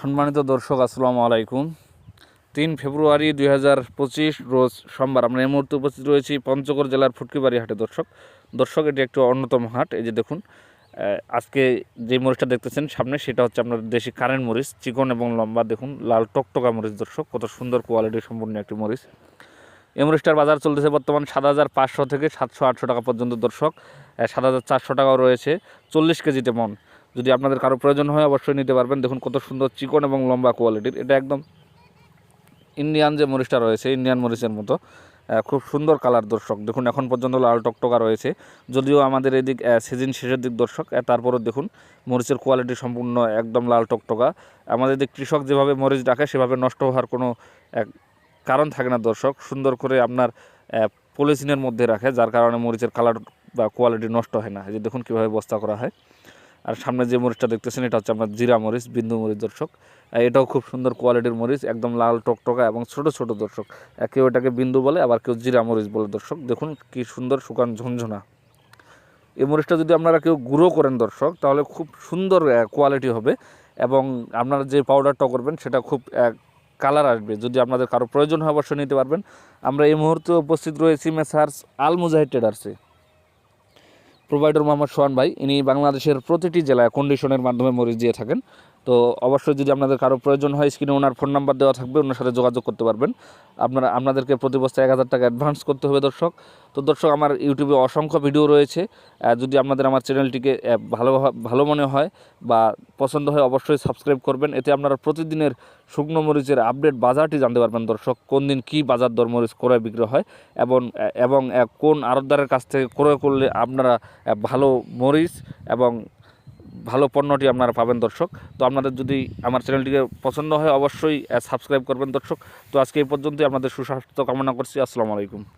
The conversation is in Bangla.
সম্মানিত দর্শক, আসসালামু আলাইকুম। তিন ফেব্রুয়ারি দুই হাজার পঁচিশ রোজ সোমবার আমরা এই মুহূর্তে উপস্থিত রয়েছি পঞ্চগড় জেলার ফুটকিবাড়ি হাটে, দর্শক। দর্শক, এটি একটি অন্যতম হাট, এই যে দেখুন আজকে যে মরিচটা দেখতেছেন সামনে, সেটা হচ্ছে আপনার দেশি কারেন্ট মরিচ, চিকন এবং লম্বা, দেখুন, লাল টকটকা মরিচ, দর্শক, কত সুন্দর কোয়ালিটি সম্পূর্ণ একটি মরিচ। এই মরিচটার বাজার চলতেছে বর্তমান সাত হাজার পাঁচশো থেকে সাতশো আটশো টাকা পর্যন্ত, দর্শক সাত হাজার চারশো টাকাও রয়েছে, চল্লিশ কেজিতে মন। যদি আপনাদের কারও প্রয়োজন হয়, অবশ্যই নিতে পারবেন। দেখুন কত সুন্দর চিকন এবং লম্বা কোয়ালিটির। এটা একদম ইন্ডিয়ান যে মরিচটা রয়েছে ইন্ডিয়ান মরিচের মতো খুব সুন্দর কালার দর্শক। দেখুন, এখন পর্যন্ত লাল টকটকা রয়েছে। যদিও আমাদের এদিক সিজন শেষের দিক দর্শক তারপরও দেখুন মরিচের কোয়ালিটি সম্পূর্ণ একদম লাল টকটকা। আমাদের দিক কৃষক যেভাবে মরিচ রাখে সেভাবে নষ্ট হওয়ার কোনো, এক, কারণ থাকে না দর্শক। সুন্দর করে আপনার পলিথিনের মধ্যে রাখে, যার কারণে মরিচের কালার বা কোয়ালিটি নষ্ট হয় না। এই যে দেখুন কীভাবে বস্তা করা হয়। আর সামনে যে মরিচটা দেখতেছেন, এটা হচ্ছে আপনার জিরা মরিচ, বিন্দু মরিচ দর্শক। এটাও খুব সুন্দর কোয়ালিটির মরিচ, একদম লাল টকটকা এবং ছোট ছোট দর্শক। কেউ এটাকে বিন্দু বলে, আবার কেউ জিরা মরিচ বলে দর্শক। দেখুন কি সুন্দর শুকান ঝনঝনা। এই মরিচটা যদি আপনারা কেউ গুঁড়ো করেন দর্শক, তাহলে খুব সুন্দর কোয়ালিটি হবে এবং আপনারা যে পাউডারটা করবেন, সেটা খুব কালার আসবে। যদি আপনাদের কারও প্রয়োজন হয়, অবশ্যই নিতে পারবেন। আমরা এই মুহূর্তে উপস্থিত রয়েছি মেসার্স আল মুজাহিদ ট্রেডার্সে প্রোভাইডার মোহাম্মদ সোহান ভাই ইনি বাংলাদেশের প্রতিটি জেলায় কন্ডিশনের মাধ্যমে মরিচ দিয়ে থাকেন। তো অবশ্যই যদি আপনাদের কারও প্রয়োজন হয় স্ক্রিনে ওনার ফোন নাম্বার দেওয়া থাকবে, ওনার সাথে যোগাযোগ করতে পারবেন। আপনারা, আপনাদেরকে প্রতি বস্তায় এক হাজার টাকা অ্যাডভান্স করতে হবে দর্শক। তো দর্শক, আমার ইউটিউবে অসংখ্য ভিডিও রয়েছে। যদি আপনাদের আমার চ্যানেলটিকে ভালো ভালো মনে হয় বা পছন্দ হয়, অবশ্যই সাবস্ক্রাইব করবেন। এতে আপনারা প্রতিদিনের শুকনো মরিচের আপডেট বাজারটি জানতে পারবেন দর্শক, কোন দিন কী বাজার দর মরিচ ক্রয় বিক্রয় হয় এবং এবং কোন আড়তদারের কাছ থেকে ক্রয় করলে আপনারা ভালো মরিচ এবং ভালো পণ্যটি আপনারা পাবেন দর্শক। তো আপনাদের যদি আমার চ্যানেলটিকে পছন্দ হয়, অবশ্যই সাবস্ক্রাইব করবেন দর্শক। তো আজকে এই পর্যন্তই, আপনাদের সুস্বাস্থ্য কামনা করছি। আসসালামু আলাইকুম।